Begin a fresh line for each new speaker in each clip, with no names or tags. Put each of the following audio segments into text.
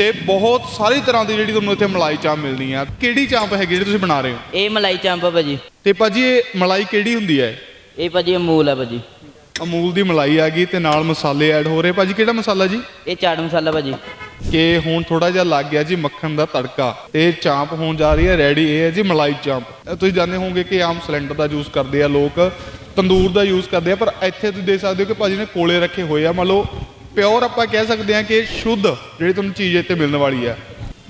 ਤੇ ਬਹੁਤ ਸਾਰੀ ਤਰ੍ਹਾਂ ਦੀ ਜਿਹੜੀ ਤੁਹਾਨੂੰ ਇੱਥੇ ਮਲਾਈ ਚਾਂਪ ਮਿਲਣੀ ਆ। ਕਿਹੜੀ ਚਾਂਪ ਹੈਗੀ ਜਿਹੜੀ ਤੁਸੀਂ ਬਣਾ ਰਹੇ ਹੋ?
ਇਹ ਮਲਾਈ ਚਾਂਪ ਆ ਭਾਜੀ।
ਤੇ ਭਾਜੀ ਇਹ ਮਲਾਈ ਕਿਹੜੀ ਹੁੰਦੀ ਹੈ?
ਇਹ ਭਾਜੀ ਅਮੂਲ ਆ ਭਾਜੀ।
ਅਮੂਲ ਦੀ ਮਲਾਈ ਆ ਗਈ ਤੇ ਨਾਲ ਮਸਾਲੇ ਐਡ ਹੋ ਰਹੇ। ਭਾਜੀ ਕਿਹੜਾ ਮਸਾਲਾ ਜੀ?
ਇਹ ਚਾਟ ਮਸਾਲਾ ਭਾਜੀ।
ਕਿ ਹੁਣ ਥੋੜਾ ਜਿਹਾ ਲੱਗ ਗਿਆ ਜੀ ਮੱਖਣ ਦਾ ਤੜਕਾ ਤੇ ਚਾਂਪ ਹੋਣ ਜਾ ਰਹੀ ਹੈ। ਰੈਡੀ ਇਹ ਹੈ ਜੀ ਮਲਾਈ ਚਾਂਪ। ਤੁਸੀਂ ਜਾਣਦੇ ਹੋਵੋਗੇ ਕਿ ਆਮ ਸਿਲੰਡਰ ਦਾ ਯੂਜ਼ ਕਰਦੇ ਆ ਲੋਕ ਤੰਦੂਰ ਦਾ ਯੂਜ਼ ਕਰਦੇ ਆ ਪਰ ਇੱਥੇ ਤੁਸੀਂ ਦੇਖ ਸਕਦੇ ਹੋ ਕਿ ਭਾਜੀ ਨੇ ਕੋਲੇ ਰੱਖੇ ਹੋਏ ਆ। ਮੰਨ ਲਓ ਪਿਓਰ ਆਪਾਂ ਕਹਿ ਸਕਦੇ ਆ ਕਿ ਸ਼ੁੱਧ ਜਿਹੜੀ ਤੁਹਾਨੂੰ ਚੀਜ਼ ਇੱਥੇ ਮਿਲਣ ਵਾਲੀ ਆ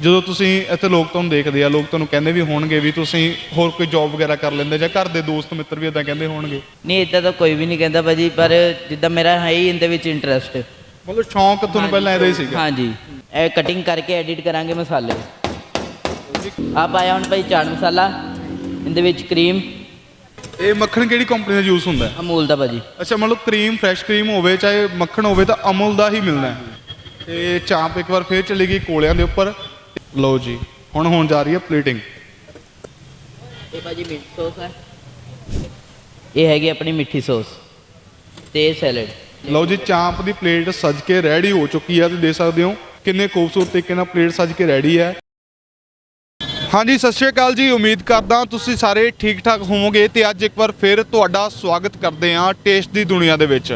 ਜਦੋਂ ਤੁਸੀਂ ਇੱਥੇ ਲੋਕ ਤੁਹਾਨੂੰ ਦੇਖਦੇ ਆ ਲੋਕ ਤੁਹਾਨੂੰ ਕਹਿੰਦੇ ਵੀ ਹੋਣਗੇ ਵੀ ਤੁਸੀਂ ਹੋਰ ਕੋਈ ਜੌਬ ਵਗੈਰਾ ਕਰ ਲੈਂਦੇ ਜਾਂ ਘਰ ਦੇ ਦੋਸਤ ਮਿੱਤਰ ਵੀ ਇਦਾਂ ਕਹਿੰਦੇ ਹੋਣਗੇ।
ਨਹੀਂ ਇਦਾਂ ਤਾਂ ਕੋਈ ਵੀ ਨਹੀਂ ਕਹਿੰਦਾ ਭਾਜੀ ਪਰ ਜਿੱਦਾਂ ਮੇਰਾ ਹੈ ਹੀ ਇਹਦੇ ਵਿੱਚ ਇੰਟਰਸਟ
ਮਤਲਬ ਸ਼ੌਂਕ ਤੁਹਾਨੂੰ ਪਹਿਲਾਂ ਇਹਦਾ ਹੀ ਸੀਗਾ।
ਹਾਂਜੀ। ਇਹ ਕਟਿੰਗ ਕਰਕੇ ਐਡਿਟ ਕਰਾਂਗੇ ਮਸਾਲੇ। ਆ ਪਾਇਆ ਹੁਣ ਭਾਈ ਚਾਟ ਮਸਾਲਾ ਇਹਦੇ ਵਿੱਚ ਕਰੀਮ
ਇਹ ਮੱਖਣ ਕਿਹੜੀ ਕੰਪਨੀ ਦਾ ਯੂਜ਼ ਹੁੰਦਾ ਹੈ?
ਅਮੂਲ ਦਾ ਭਾਜੀ।
ਅੱਛਾ ਮੰਨ ਲਓ ਕਰੀਮ ਫਰੈਸ਼ ਕਰੀਮ ਹੋਵੇ ਚਾਹੇ ਮੱਖਣ ਹੋਵੇ ਤਾਂ ਅਮੁਲ ਦਾ ਹੀ ਮਿਲਣਾ ਹੈ। ਤੇ ਚਾਂਪ ਇੱਕ ਵਾਰ ਫੇਰ ਚਲੀ ਗਈ ਕੋਲਿਆਂ ਦੇ ਉੱਪਰ। ਲਓ ਜੀ ਹੁਣ ਹੋਣ ਜਾ ਰਹੀ ਹੈ ਪਲੇਟਿੰਗ
ਇਹ ਭਾਜੀ ਮਿੱਠੀ ਸੌਸ ਹੈ। ਇਹ ਹੈਗੀ ਆਪਣੀ ਮਿੱਠੀ ਸੌਸ ਤੇ ਸੈਲਡ
ਲਓ ਜੀ ਚਾਂਪ ਦੀ ਪਲੇਟ ਸਜ ਕੇ ਰੈਡੀ ਹੋ ਚੁੱਕੀ ਹੈ ਤੁਸੀਂ ਦੇਖ ਸਕਦੇ ਹੋ ਕਿੰਨੇ ਖੂਬਸੂਰਤ ਤਰੀਕੇ ਨਾਲ ਪਲੇਟ ਸਜ ਕੇ ਰੈਡੀ ਹੈ। ਹਾਂਜੀ, ਸਤਿ ਸ਼੍ਰੀ ਅਕਾਲ ਜੀ। ਉਮੀਦ ਕਰਦਾ ਤੁਸੀਂ ਸਾਰੇ ਠੀਕ ਠਾਕ ਹੋਵੋਗੇ ਤੇ ਅੱਜ ਇੱਕ ਵਾਰ ਫਿਰ ਤੁਹਾਡਾ ਸਵਾਗਤ ਕਰਦੇ ਹਾਂ ਟੇਸਟ ਦੀ ਦੁਨੀਆ ਦੇ ਵਿੱਚ।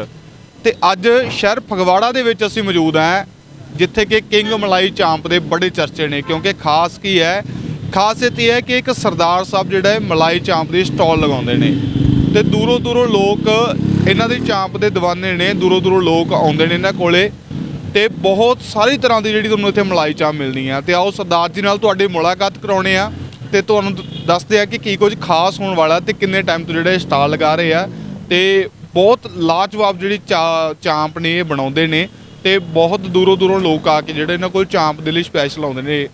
ਤੇ ਅੱਜ ਸ਼ਹਿਰ ਫਗਵਾੜਾ ਦੇ ਵਿੱਚ ਅਸੀਂ ਮੌਜੂਦ ਹਾਂ, ਜਿੱਥੇ ਕਿ ਕਿੰਗ ਮਲਾਈ ਚਾਂਪ ਦੇ ਬੜੇ ਚਰਚੇ ਨੇ, ਕਿਉਂਕਿ ਖਾਸ ਕੀ ਹੈ, ਖਾਸੀਅਤ ਇਹ ਹੈ ਕਿ ਇੱਕ ਸਰਦਾਰ ਸਾਹਿਬ ਜਿਹੜਾ ਹੈ ਮਲਾਈ ਚਾਂਪ ਦੀ ਸਟਾਲ ਲਗਾਉਂਦੇ ਨੇ। ਤੇ ਦੂਰੋਂ ਦੂਰੋਂ ਲੋਕ ਇਹਨਾਂ ਦੀ ਚਾਂਪ ਦੇ ਦੀਵਾਨੇ ਨੇ ਦੂਰੋਂ ਦੂਰੋਂ ਲੋਕ ਆਉਂਦੇ ਨੇ ਇਹਨਾਂ ਕੋਲੇ। ਤੇ ਬਹੁਤ ਸਾਰੀ ਤਰ੍ਹਾਂ ਦੀ ਜਿਹੜੀ ਤੁਹਾਨੂੰ ਇੱਥੇ ਮਲਾਈ ਚਾਂਪ ਮਿਲਣੀ ਆ। ਤੇ ਆਓ ਸਰਦਾਰ ਜੀ ਨਾਲ ਤੁਹਾਡੀ ਮੁਲਾਕਾਤ ਕਰਾਉਣੇ ਆ ਤੇ ਤੁਹਾਨੂੰ ਦੱਸਦੇ ਆ ਕਿ ਕੀ ਕੁਝ ਖਾਸ ਹੋਣ ਵਾਲਾ ਤੇ ਕਿੰਨੇ ਟਾਈਮ ਤੋਂ ਜਿਹੜੇ ਸਟਾਲ ਲਗਾ ਰਹੇ ਆ। ਤੇ ਬਹੁਤ ਲਾਜਵਾਬ ਜਿਹੜੀ ਚਾ- ਚਾਂਪ ਨੇ, ਇਹ ਬਣਾਉਂਦੇ ਨੇ ਤੇ ਬਹੁਤ ਦੂਰੋਂ ਦੂਰੋਂ ਲੋਕ ਆ ਕੇ ਜਿਹੜੇ ਇਹਨਾਂ ਕੋਲ ਚਾਂਪ ਦੇ ਲਈ ਸਪੈਸ਼ਲ ਆਉਂਦੇ ਨੇ।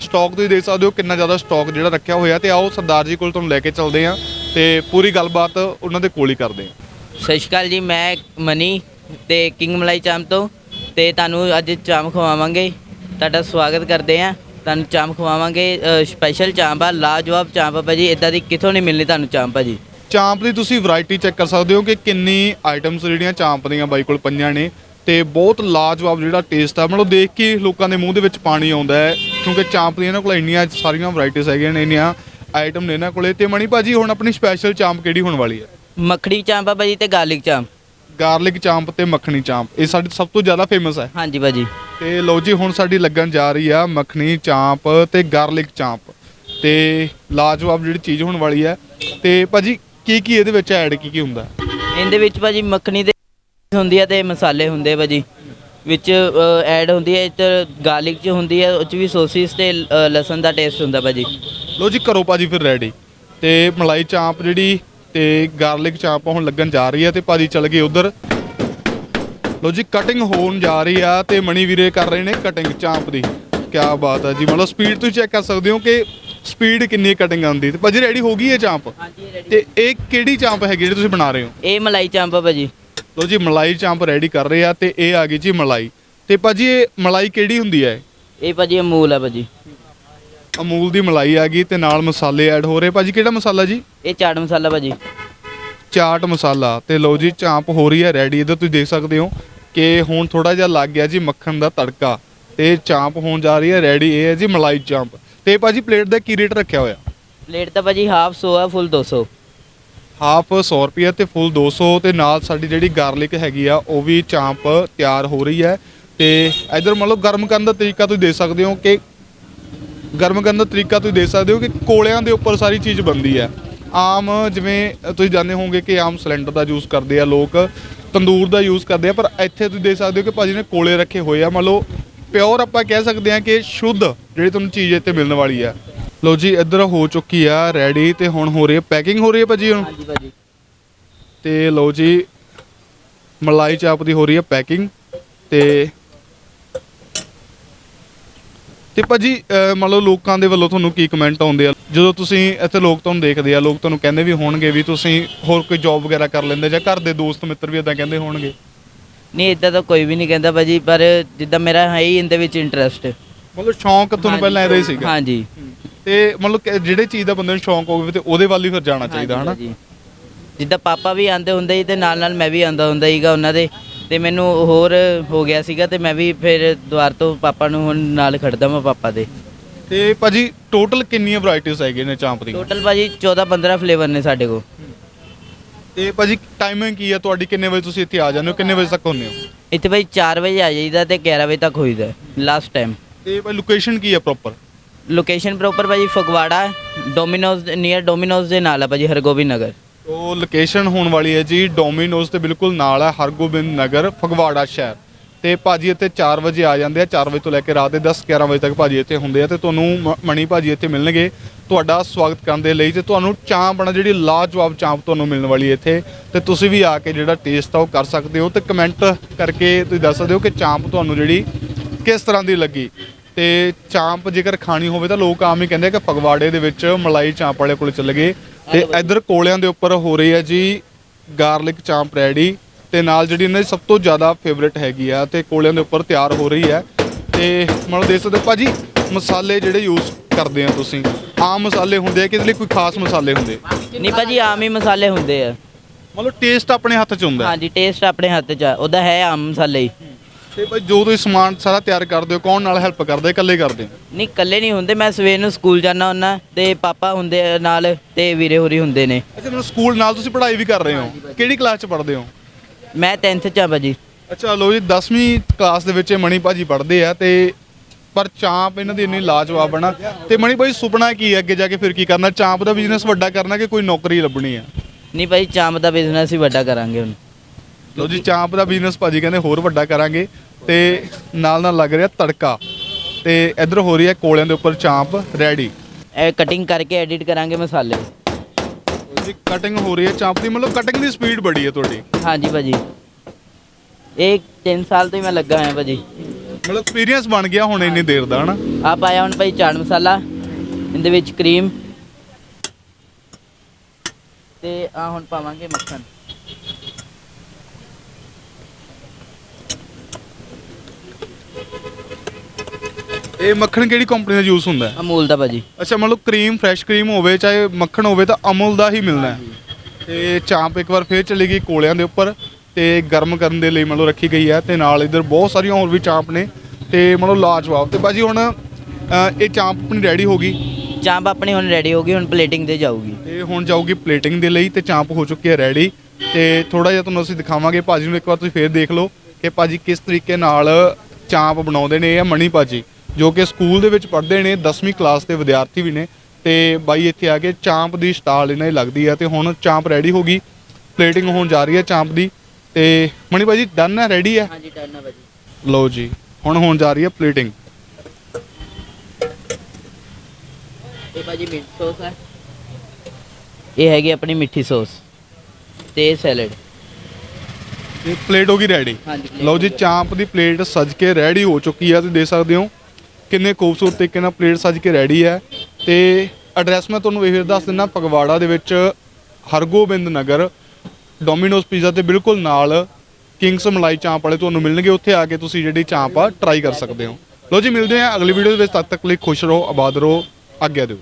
ਸਟਾਕ ਤੁਸੀਂ ਦੇਖ ਸਕਦੇ ਹੋ ਕਿੰਨਾ ਜ਼ਿਆਦਾ ਸਟਾਕ ਜਿਹੜਾ ਰੱਖਿਆ ਹੋਇਆ ਤੇ ਆਓ ਸਰਦਾਰ ਜੀ ਕੋਲ ਤੁਹਾਨੂੰ ਲੈ ਕੇ ਚੱਲਦੇ ਆ ਤੇ ਪੂਰੀ ਗੱਲਬਾਤ ਉਹਨਾਂ ਦੇ ਕੋਲ ਹੀ ਕਰਦੇ ਆ।
ਸਤਿ ਸ਼੍ਰੀ ਅਕਾਲ ਜੀ, ਮੈਂ ਮਨੀ ਤੇ ਕਿੰਗ ਮਲਾਈ ਚਾਂਪ ਤੋਂ। ਤੇ ਤੁਹਾਨੂੰ ਅੱਜ ਚਾਂਪ ਖਵਾਵਾਂਗੇ। ਤੁਹਾਡਾ ਸਵਾਗਤ ਕਰਦੇ ਆ ਤੁਹਾਨੂੰ ਚਾਂਪ ਖਵਾਵਾਂਗੇ ਸਪੈਸ਼ਲ ਚਾਂਪ ਆ ਲਾਜਵਾਬ ਚਾਂਪ ਆ ਭਾਜੀ। ਇਦਾਂ ਦੀ ਕਿਥੋਂ ਨਹੀਂ ਮਿਲਣੀ ਤੁਹਾਨੂੰ ਚਾਂਪ ਭਾਜੀ।
ਚਾਂਪ ਦੀ ਤੁਸੀਂ ਵੈਰਾਈਟੀ ਚੈੱਕ ਕਰ ਸਕਦੇ ਹੋ ਕਿ ਕਿੰਨੀ ਆਈਟਮਸ ਜਿਹੜੀਆਂ ਚਾਂਪ ਦੀਆਂ ਬਾਈ ਕੋਲ ਪਈਆਂ ਨੇ ਤੇ ਬਹੁਤ ਲਾਜਵਾਬ ਜਿਹੜਾ ਟੇਸਟ ਆ ਮਤਲਬ ਦੇਖ ਕੇ ਲੋਕਾਂ ਦੇ ਮੂੰਹ ਦੇ ਵਿੱਚ ਪਾਣੀ ਆਉਂਦਾ ਹੈ ਕਿਉਂਕਿ ਚਾਂਪ ਦੀਆਂ ਇਹਨਾਂ ਕੋਲ ਇੰਨੀਆਂ ਸਾਰੀਆਂ ਵੈਰਾਈਟੀਆਂ ਹੈਗੀਆਂ ਨੇ ਇੰਨੀਆਂ ਆਈਟਮ ਨੇ ਇਹਨਾਂ ਕੋਲੇ। ਤੇ ਮਣੀ ਭਾਜੀ ਹੁਣ ਆਪਣੀ ਸਪੈਸ਼ਲ ਚਾਂਪ ਕਿਹੜੀ ਹੋਣ ਵਾਲੀ ਹੈ?
ਮੱਖਣੀ ਚਾਂਪ ਆ ਭਾਜੀ ਤੇ ਗਾਰਲਿਕ ਚਾਂਪ।
ਗਾਰਲਿਕ ਚਾਂਪ ਤੇ ਮੱਖਣੀ ਚਾਂਪ ਇਹ ਸਾਡੀ ਸਭ ਤੋਂ ਜ਼ਿਆਦਾ ਫੇਮਸ ਹੈ।
ਹਾਂਜੀ ਭਾਜੀ।
ਤੇ ਲਓ ਜੀ ਹੁਣ ਸਾਡੀ ਲੱਗਣ ਜਾ ਰਹੀ ਆ ਮੱਖਣੀ ਚਾਂਪ ਤੇ ਗਾਰਲਿਕ ਚਾਂਪ। ਤੇ ਲਾਜਵਾਬ ਜਿਹੜੀ ਚੀਜ਼ ਹੋਣ ਵਾਲੀ ਹੈ। ਤੇ ਭਾਜੀ ਕੀ ਕੀ ਇਹਦੇ ਵਿੱਚ ਐਡ ਕੀ ਕੀ ਹੁੰਦਾ?
ਇਹਦੇ ਵਿੱਚ ਭਾਜੀ ਮੱਖਣੀ ਦੇ ਹੁੰਦੀ ਆ ਤੇ ਮਸਾਲੇ ਹੁੰਦੇ ਆ ਭਾਜੀ। ਵਿੱਚ ਐਡ ਹੁੰਦੀ ਹੈ ਤੇ ਗਾਰਲਿਕ ਚ ਹੁੰਦੀ ਹੈ ਉਹ ਚ ਵੀ ਸੋਸਿਸ ਤੇ ਲਸਣ ਦਾ ਟੇਸਟ ਹੁੰਦਾ ਭਾਜੀ।
ਲਓ ਜੀ ਕਰੋ ਭਾਜੀ ਫਿਰ ਰੈਡੀ ਤੇ ਮਲਾਈ ਚਾਂਪ ਜਿਹੜੀ ਤੇ ਗਾਰਲਿਕ ਚਾਂਪ ਹੁਣ ਲੱਗਣ ਜਾ ਰਹੀ ਹੈ ਤੇ ਭਾਜੀ ਚਲ ਗਏ ਉਧਰ। ਲਓ ਜੀ ਕਟਿੰਗ ਹੋਣ ਜਾ ਰਹੀ ਆ ਤੇ ਮਣੀ ਵੀਰੇ ਕਰ ਰਹੇ ਨੇ ਕਟਿੰਗ ਚਾਂਪ ਦੀ। ਕੀ ਬਾਤ ਹੈ ਜੀ ਮਤਲਬ ਸਪੀਡ ਤੁਸੀਂ ਚੈੱਕ ਕਰ ਸਕਦੇ ਹੋ ਕਿ ਸਪੀਡ ਕਿੰਨੀ ਕਟਿੰਗ ਆਉਂਦੀ। ਤੇ ਭਾਜੀ ਰੈਡੀ ਹੋ ਗਈ ਹੈ ਚਾਂਪ?
ਹਾਂਜੀ ਰੈਡੀ
ਤੇ ਇਹ ਕਿਹੜੀ ਚਾਂਪ ਹੈਗੀ ਜਿਹੜੀ ਤੁਸੀਂ ਬਣਾ ਰਹੇ ਹੋ?
ਇਹ ਮਲਾਈ ਚਾਂਪ ਆ ਭਾਜੀ।
ਲਓ ਜੀ ਮਲਾਈ ਚਾਂਪ ਰੈਡੀ ਕਰ ਰਹੇ ਆ ਤੇ ਇਹ ਆ ਗਈ ਜੀ ਮਲਾਈ। ਤੇ ਭਾਜੀ ਇਹ ਮਲਾਈ ਕਿਹੜੀ ਹੁੰਦੀ ਹੈ?
ਇਹ ਭਾਜੀ ਅਮੂਲ ਆ ਭਾਜੀ।
ਅਮੂਲ ਦੀ ਮਲਾਈ ਆ ਗਈ ਤੇ ਨਾਲ ਮਸਾਲੇ ਐਡ ਹੋ ਰਹੇ। ਭਾਜੀ ਕਿਹੜਾ ਮਸਾਲਾ ਜੀ?
ਇਹ ਚਾਟ ਮਸਾਲਾ ਭਾਜੀ।
ਚਾਟ ਮਸਾਲਾ ਤੇ ਲਓ ਜੀ ਚਾਂਪ ਹੋ ਰਹੀ ਹੈ ਰੈਡੀ ਇਧਰ ਤੁਸੀਂ ਦੇਖ ਸਕਦੇ ਹੋ ਕਿ ਹੁਣ ਥੋੜਾ ਜਿਹਾ ਲੱਗ ਗਿਆ ਜੀ ਮੱਖਣ ਦਾ ਤੜਕਾ ਤੇ ਚਾਂਪ ਹੋਣ ਜਾ ਰਹੀ ਹੈ ਰੈਡੀ ਇਹ ਹੈ ਜੀ ਮਲਾਈ ਚਾਂਪ। ਤੇ ਭਾਜੀ ਪਲੇਟ ਦਾ ਕੀ ਰੇਟ ਰੱਖਿਆ ਹੋਇਆ?
ਪਲੇਟ ਤਾਂ ਭਾਜੀ ਹਾਫ 100 ਆ ਫੁੱਲ 200
ਹਾਫ 100 ਰੁਪਏ ਤੇ ਫੁੱਲ 200 ਤੇ ਨਾਲ ਸਾਡੀ ਜਿਹੜੀ ਗਾਰਲਿਕ ਹੈਗੀ ਆ ਉਹ ਵੀ ਚਾਂਪ ਤਿਆਰ ਹੋ ਰਹੀ ਹੈ। ਤੇ ਇਧਰ ਮੰਨ ਲਓ ਗਰਮ ਕਰਨ ਦਾ ਤਰੀਕਾ ਤੁਸੀਂ ਦੇਖ ਸਕਦੇ ਹੋ ਕਿ ਗਰਮ ਕਰਨ ਦਾ ਤਰੀਕਾ ਤੁਸੀਂ ਦੇਖ ਸਕਦੇ ਹੋ ਕਿ ਕੋਲਿਆਂ ਦੇ ਉੱਪਰ ਸਾਰੀ ਚੀਜ਼ ਬਣਦੀ ਹੈ। ਆਮ ਜਿਵੇਂ ਤੁਸੀਂ ਜਾਣਦੇ ਹੋਵੋਗੇ ਕਿ ਆਮ ਸਿਲੰਡਰ ਦਾ ਯੂਜ਼ ਕਰਦੇ ਆ ਲੋਕ ਤੰਦੂਰ ਦਾ ਯੂਜ਼ ਕਰਦੇ ਆ ਪਰ ਇੱਥੇ ਤੁਸੀਂ ਦੇਖ ਸਕਦੇ ਹੋ ਕਿ ਭਾਜੀ ਨੇ ਕੋਲੇ ਰੱਖੇ ਹੋਏ ਆ। ਮੰਨ ਲਓ ਪਿਓਰ ਆਪਾਂ ਕਹਿ ਸਕਦੇ ਆ ਕਿ ਸ਼ੁੱਧ ਜਿਹੜੀ ਤੁਹਾਨੂੰ ਚੀਜ਼ ਇੱਥੇ ਮਿਲਣ ਵਾਲੀ ਆ। ਲਓ ਜੀ ਇੱਧਰ ਹੋ ਚੁੱਕੀ ਆ ਰੈਡੀ ਤੇ ਹੁਣ ਹੋ ਰਹੀ ਹੈ ਪੈਕਿੰਗ ਹੋ ਰਹੀ ਹੈ ਭਾਜੀ ਹੁਣ?
ਹਾਂਜੀ ਭਾਜੀ।
ਤੇ ਲਓ ਜੀ ਮਲਾਈ ਚਾਪ ਦੀ ਹੋ ਰਹੀ ਹੈ ਪੈਕਿੰਗ ਤੇ ਤੇ ਭਾਜੀ ਅਹ ਮੰਨ ਲਓ ਲੋਕਾਂ ਦੇ ਵੱਲੋਂ ਤੁਹਾਨੂੰ ਕੀ ਕਮੈਂਟ ਆਉਂਦੇ ਆ? ਜਦੋਂ ਤੁਸੀਂ ਇੱਥੇ ਲੋਕ ਤੁਹਾਨੂੰ ਦੇਖਦੇ ਆ ਲੋਕ ਤੁਹਾਨੂੰ ਕਹਿੰਦੇ ਵੀ ਹੋਣਗੇ ਵੀ ਤੁਸੀਂ ਹੋਰ ਕੋਈ ਜੌਬ ਵਗੈਰਾ ਕਰ ਲੈਂਦੇ ਜਾਂ ਘਰ ਦੇ ਦੋਸਤ ਮਿੱਤਰ ਵੀ ਇਦਾਂ ਕਹਿੰਦੇ ਹੋਣਗੇ?
ਨਹੀਂ ਇਦਾਂ ਤਾਂ ਕੋਈ ਵੀ ਨਹੀਂ ਕਹਿੰਦਾ ਭਾਜੀ ਪਰ ਜਿੱਦਾਂ ਮੇਰਾ ਹੈ ਹੀ ਇਹਦੇ ਵਿੱਚ ਇੰਟਰਸਟ
ਮਤਲਬ ਸ਼ੌਂਕ ਤੁਹਾਨੂੰ ਪਹਿਲਾਂ ਇਹਦਾ ਹੀ ਸੀਗਾ।
ਹਾਂਜੀ।
ਤੇ ਮਤਲਬ ਕਿ ਜਿਹੜੇ ਚੀਜ਼ ਦਾ ਬੰਦੇ ਨੂੰ ਸ਼ੌਂਕ ਹੋਵੇ ਤੇ ਉਹਦੇ ਵੱਲ ਹੀ ਫਿਰ ਜਾਣਾ ਚਾਹੀਦਾ ਹਨਾ?
ਹਾਂਜੀ। ਜਿੱਦਾਂ ਪਾਪਾ ਵੀ ਆਂਦੇ ਹੁੰਦੇ ਸੀ ਤੇ ਨਾਲ ਨਾਲ ਮੈਂ ਵੀ ਆਂਦਾ ਹੁੰਦਾ ਸੀਗਾ ਉਹਨਾਂ ਦੇ। ਤੇ ਮੈਨੂੰ ਹੋਰ ਹੋ ਗਿਆ ਸੀਗਾ ਤੇ ਮੈਂ ਵੀ ਫਿਰ ਦੁਆਰ ਤੋਂ ਪਾਪਾ ਨੂੰ ਹੁਣ ਨਾਲ ਖੜਦਾ ਮੈਂ ਪਾਪਾ ਦੇ।
ਤੇ ਭਾਜੀ ਟੋਟਲ ਕਿੰਨੀਆਂ ਵੈਰਾਈਟੀਆਂ ਹੈਗੀਆਂ ਨੇ ਚਾਂਪ ਦੀਆਂ?
ਟੋਟਲ ਭਾਜੀ 14 15 ਫਲੇਵਰ ਨੇ ਸਾਡੇ ਕੋਲ।
ਤੇ ਭਾਜੀ ਟਾਈਮਿੰਗ ਕੀ ਹੈ ਤੁਹਾਡੀ ਕਿੰਨੇ ਵਜੇ ਤੁਸੀਂ ਇੱਥੇ ਆ ਜਾਂਦੇ ਹੋ? ਕਿੰਨੇ ਵਜੇ ਤੱਕ ਹੁੰਦੇ ਹੋ?
ਇੱਥੇ ਭਾਈ 4 ਵਜੇ ਆ ਜਾਈਦਾ ਤੇ 11 ਵਜੇ ਤੱਕ ਹੋਈਦਾ ਲਾਸਟ ਟਾਈਮ
ਤੇ ਭਾਈ ਲੋਕੇਸ਼ਨ ਕੀ ਹੈ ਪ੍ਰੋਪਰ
ਲੋਕੇਸ਼ਨ ਪ੍ਰੋਪਰ ਭਾਜੀ ਫਗਵਾੜਾ ਡੋਮਿਨੋਜ਼ ਨੀਅਰ ਡੋਮਿਨੋਜ਼ ਦੇ ਨਾਲ ਆ ਭਾਜੀ ਹਰਗੋਬਿੰਦ ਨਗਰ।
ਉਹ ਲੋਕੇਸ਼ਨ ਹੋਣ ਵਾਲੀ ਹੈ ਜੀ ਡੋਮਿਨੋਜ਼ ਦੇ ਬਿਲਕੁਲ ਨਾਲ ਹੈ, ਹਰਗੋਬਿੰਦ ਨਗਰ, ਫਗਵਾੜਾ ਸ਼ਹਿਰ। ਤੇ ਭਾਜੀ ਇੱਥੇ 4 ਵਜੇ ਆ ਜਾਂਦੇ ਆ 4 ਵਜੇ ਤੋਂ ਲੈ ਕੇ ਰਾਤ ਦੇ 10 11 ਵਜੇ ਤੱਕ ਭਾਜੀ ਇੱਥੇ ਹੁੰਦੇ ਆ ਤੇ ਤੁਹਾਨੂੰ ਮ- ਮਣੀ ਭਾਜੀ ਇੱਥੇ ਮਿਲਣਗੇ। ਤੁਹਾਡਾ ਸਵਾਗਤ ਕਰਨ ਦੇ ਲਈ ਤੇ ਤੁਹਾਨੂੰ ਚਾਂਪ ਬਣਾ, ਜਿਹੜੀ ਲਾਜਵਾਬ ਚਾਂਪ ਤੁਹਾਨੂੰ ਮਿਲਣ ਵਾਲੀ ਹੈ ਇੱਥੇ। ਤੇ ਤੁਸੀਂ ਵੀ ਆ ਕੇ ਜਿਹੜਾ ਟੇਸਟ ਆ ਉਹ ਕਰ ਸਕਦੇ ਹੋ ਤੇ ਕਮੈਂਟ ਕਰਕੇ ਤੁਸੀਂ ਦੱਸ ਸਕਦੇ ਹੋ ਕਿ ਚਾਂਪ ਤੁਹਾਨੂੰ ਜਿਹੜੀ ਕਿਸ ਤਰ੍ਹਾਂ ਦੀ ਲੱਗੀ। ਤੇ ਚਾਂਪ ਜੇਕਰ ਖਾਣੀ ਹੋਵੇ ਤਾਂ ਲੋਕ ਆਮ ਹੀ ਕਹਿੰਦੇ ਕਿ ਫਗਵਾੜੇ ਦੇ ਵਿੱਚ ਮਲਾਈ ਚਾਂਪ ਵਾਲੇ ਕੋਲ ਚੱਲ ਗਏ। ਤੇ ਇੱਧਰ ਕੋਲਿਆਂ ਦੇ ਉੱਪਰ ਹੋ ਰਹੀ ਹੈ ਜੀ ਗਾਰਲਿਕ ਚਾਂਪ ਰੈਡੀ ਤੇ ਨਾਲ ਜਿਹੜੀ ਇਹਨਾਂ ਦੀ ਸਭ ਤੋਂ ਜ਼ਿਆਦਾ ਫੇਵਰਿਟ ਹੈਗੀ ਆ ਤੇ ਕੋਲਿਆਂ ਦੇ ਉੱਪਰ ਤਿਆਰ ਹੋ ਰਹੀ ਹੈ। ਤੇ ਮਤਲਬ ਦੇਖ ਸਕਦੇ ਹੋ ਭਾਜੀ ਮਸਾਲੇ ਜਿਹੜੇ ਯੂਜ਼ ਕਰਦੇ ਆ ਤੁਸੀਂ। ਆਮ ਮਸਾਲੇ ਹੁੰਦੇ ਆ ਕਿ ਇਹਦੇ ਲਈ ਕੋਈ ਖਾਸ ਮਸਾਲੇ ਹੁੰਦੇ?
ਨਹੀਂ ਭਾਜੀ ਆਮ ਹੀ ਮਸਾਲੇ ਹੁੰਦੇ ਆ।
ਮਤਲਬ ਟੇਸਟ ਆਪਣੇ ਹੱਥ 'ਚ ਹੁੰਦਾ ਹੈ।
ਹਾਂਜੀ ਟੇਸਟ ਆਪਣੇ ਹੱਥ 'ਚ ਆ। ਉਹਦਾ ਹੈ ਆਮ ਮਸਾਲੇ ਹੀ।
ਤੇ ਭਾਈ ਜੋ ਤੁਸੀਂ ਸਮਾਨ ਸਾਰਾ ਤਿਆਰ ਕਰਦੇ ਹੋ ਕੌਣ ਨਾਲ ਹੈਲਪ ਕਰਦੇ ਇਕੱਲੇ ਕਰਦੇ? ਹੋ
ਨਹੀਂ ਇਕੱਲੇ ਨਹੀਂ ਹੁੰਦੇ ਮੈਂ ਸਵੇਰ ਨੂੰ ਸਕੂਲ ਜਾਣਾ ਹੁੰਦਾ ਤੇ ਪਾਪਾ ਹੁੰਦੇ ਆ ਨਾਲ ਤੇ ਵੀਰੇ ਹੋਰੀ ਹੁੰਦੇ ਨੇ।
ਅੱਛਾ ਮਤਲਬ ਸਕੂਲ ਨਾਲ ਤੁਸੀਂ ਪੜ੍ਹਾਈ ਵੀ ਕਰ ਰਹੇ ਹੋ? ਕਿਹੜੀ ਕਲਾਸ 'ਚ ਪੜ੍ਹਦੇ ਹੋ?
ਮੈਂ 10th 'ਚ ਆ ਭਾਜੀ।
ਅੱਛਾ ਲੋ ਜੀ 10ਵੀਂ ਕਲਾਸ ਦੇ ਵਿੱਚ ਇਹ ਮਣੀ ਭਾਜੀ ਪੜ੍ਹਦੇ ਆ ਤੇ ਪਰ ਚਾਂਪ ਇਹਨਾਂ ਦੀ ਇੰਨੀ ਲਾਜਵਾਬ ਬਣਾ ਤੇ ਮਣੀ ਭਾਈ ਸੁਪਨਾ ਕੀ ਹੈ ਅੱਗੇ ਜਾ ਕੇ ਫਿਰ ਕੀ ਕਰਨਾ? ਚਾਂਪ ਦਾ ਬਿਜ਼ਨਸ ਵੱਡਾ ਕਰਨਾ ਕਿ ਕੋਈ ਨੌਕਰੀ ਲੱਭਣੀ ਹੈ
ਨਹੀਂ ਭਾਈ ਚਾਂਪ ਦਾ ਬਿਜ਼ਨਸ ਹੀ ਵੱਡਾ ਕਰਾਂਗੇ ਹੁਣ।
ਲੋ ਜੀ ਚਾਂਪ ਦਾ ਬਿਜ਼ਨਸ ਭਾਜੀ ਕਹਿੰਦੇ ਹੋਰ ਵੱਡਾ ਕਰਾਂਗੇ ਤੇ ਨਾਲ ਨਾਲ ਲੱਗ ਰਿਹਾ ਤੜਕਾ। ਤੇ ਇੱਧਰ ਹੋ ਰਹੀ ਹੈ ਕੋਲਿਆਂ ਦੇ ਉੱਪਰ ਚਾਂਪ ਰੈਡੀ
ਇਹ ਕਟਿੰਗ ਕਰਕੇ ਐਡਿਟ ਕਰਾਂਗੇ ਮਸਾਲੇ।
ਜੀ ਕਟਿੰਗ ਹੋ ਰਹੀ ਹੈ ਚਾਂਪ ਦੀ ਮਤਲਬ ਕਟਿੰਗ ਦੀ ਸਪੀਡ ਬੜੀ ਹੈ ਤੁਹਾਡੀ।
ਹਾਂਜੀ ਭਾਜੀ। ਇਹ 3 ਸਾਲ ਤੋਂ ਹੀ ਮੈਂ ਲੱਗਾ ਹੋਇਆ ਭਾਜੀ।
ਮਤਲਬ ਐਕਸਪੀਰੀਅੰਸ ਬਣ ਗਿਆ ਹੁਣ ਇੰਨੀ ਦੇਰ ਦਾ ਹਨਾ?
ਆ ਪਾਇਆ ਹੁਣ ਭਾਈ ਚਾਟ ਮਸਾਲਾ ਇਹਦੇ ਵਿੱਚ ਕਰੀਮ ਤੇ ਆ ਹੁਣ ਪਾਵਾਂਗੇ ਮੱਖਣ।
ਇਹ ਮੱਖਣ ਕਿਹੜੀ ਕੰਪਨੀ ਦਾ ਯੂਜ਼ ਹੁੰਦਾ ਹੈ?
ਅਮੂਲ ਦਾ ਭਾਜੀ।
ਅੱਛਾ ਮਤਲਬ ਕਰੀਮ ਫਰੈਸ਼ ਕਰੀਮ ਹੋਵੇ ਚਾਹੇ ਮੱਖਣ ਹੋਵੇ ਤਾਂ ਅਮੁਲ ਦਾ ਹੀ ਮਿਲਣਾ ਹੈ। ਤੇ ਚਾਂਪ ਇੱਕ ਵਾਰ ਫੇਰ ਚਲੀ ਗਈ ਕੋਲਿਆਂ ਦੇ ਉੱਪਰ ਤੇ ਗਰਮ ਕਰਨ ਦੇ ਲਈ ਮਤਲਬ ਰੱਖੀ ਗਈ ਹੈ ਤੇ ਨਾਲ ਇਧਰ ਬਹੁਤ ਸਾਰੀਆਂ ਹੋਰ ਵੀ ਚਾਂਪ ਨੇ ਤੇ ਮਤਲਬ ਲਾਜਵਾਬ। ਤੇ ਬਾਜੀ ਹੁਣ ਅ, ਇਹ ਚਾਂਪ ਆਪਣੀ ਰੈਡੀ ਹੋ ਗਈ?
ਚਾਂਪ ਆਪਣੀ ਹੁਣ ਰੈਡੀ ਹੋ ਗਈ ਹੁਣ ਪਲੇਟਿੰਗ ਤੇ ਜਾਊਗੀ।
ਤੇ ਹੁਣ ਜਾਊਗੀ ਪਲੇਟਿੰਗ ਦੇ ਲਈ ਤੇ ਚਾਂਪ ਹੋ ਚੁੱਕੀ ਹੈ ਰੈਡੀ ਤੇ ਥੋੜਾ ਜਿਹਾ ਤੁਹਾਨੂੰ ਅਸੀਂ ਦਿਖਾਵਾਂਗੇ ਭਾਜੀ ਨੂੰ ਇੱਕ ਵਾਰ ਤੁਸੀਂ ਫੇਰ ਦੇਖ ਲਓ ਕਿ ਭਾਜੀ ਕਿਸ ਤਰੀਕੇ ਨਾਲ ਚਾਂਪ ਬਣਾਉਂਦੇ ਨੇ ਇਹ ਮਣੀ ਭਾਜੀ। ਜੋ ਕਿ ਸਕੂਲ ਦੇ ਵਿੱਚ ਪੜ੍ਹਦੇ ਨੇ 10ਵੀਂ ਕਲਾਸ ਦੇ ਵਿਦਿਆਰਥੀ ਵੀ ਨੇ। ਤੇ ਬਾਈ ਇੱਥੇ ਆ ਕੇ ਚਾਂਪ ਦੀ ਸਟਾਲ ਇਹਨਾਂ ਦੀ ਲੱਗਦੀ ਆ ਤੇ ਹੁਣ ਚਾਂਪ ਰੈਡੀ ਹੋ ਗਈ। ਪਲੇਟਿੰਗ ਹੋਣ ਜਾ ਰਹੀ ਹੈ ਚਾਂਪ ਦੀ। ਤੇ ਮਣੀ ਭਾਜੀ ਡਨ ਹੈ ਰੈਡੀ ਹੈ
ਹਾਂਜੀ ਟਰਨ ਭਾਜੀ।
ਲਓ ਜੀ ਹੁਣ ਹੋਣ ਜਾ ਰਹੀ ਹੈ ਪਲੇਟਿੰਗ
ਇਹ ਭਾਜੀ ਮਿੰਟ ਸੌਸ ਹੈ ਇਹ ਹੈਗੀ ਆਪਣੀ ਮਿੱਠੀ ਸੌਸ ਤੇ ਸੈਲਡ
ਤੇ ਪਲੇਟ ਹੋ ਗਈ ਰੈਡੀ ਲਓ
ਹੋ
ਜੀ। ਚਾਂਪ ਦੀ ਪਲੇਟ ਸਜ ਕੇ ਰੈਡੀ ਹੋ ਚੁੱਕੀ ਆ ਤੁਸੀਂ ਦੇਖ ਸਕਦੇ ਹੋ। ਕਿੰਨੇ ਖੂਬਸੂਰਤ ਤਰੀਕੇ ਨਾਲ ਪਲੇਟ ਸੱਜ ਕੇ ਰੈਡੀ ਹੈ। ਤੇ ਐਡਰੈਸ ਮੈਂ ਤੁਹਾਨੂੰ ਇਹ ਦੱਸ ਦਿੰਦਾ ਪਗਵਾੜਾ ਦੇ ਵਿੱਚ ਹਰਗੋਬਿੰਦ ਨਗਰ ਡੋਮਿਨੋਜ਼ ਪੀਜ਼ਾ ਤੇ ਬਿਲਕੁਲ ਨਾਲ ਕਿੰਗਸ ਮਲਾਈ ਚਾਂਪ ਵਾਲੇ ਤੁਹਾਨੂੰ ਮਿਲਣਗੇ। ਉੱਥੇ ਆ ਕੇ ਤੁਸੀਂ ਜਿਹੜੀ ਚਾਂਪ ਆ ਟਰਾਈ ਕਰ ਸਕਦੇ ਹੋ। ਲਓ ਜੀ, ਮਿਲਦੇ ਆ ਅਗਲੀ ਵੀਡੀਓ ਦੇ ਵਿੱਚ। ਤਦ ਤੱਕ ਲਈ ਖੁਸ਼ ਰਹੋ, ਆਬਾਦ ਰਹੋ, ਆਗਿਆ ਦਿਓ।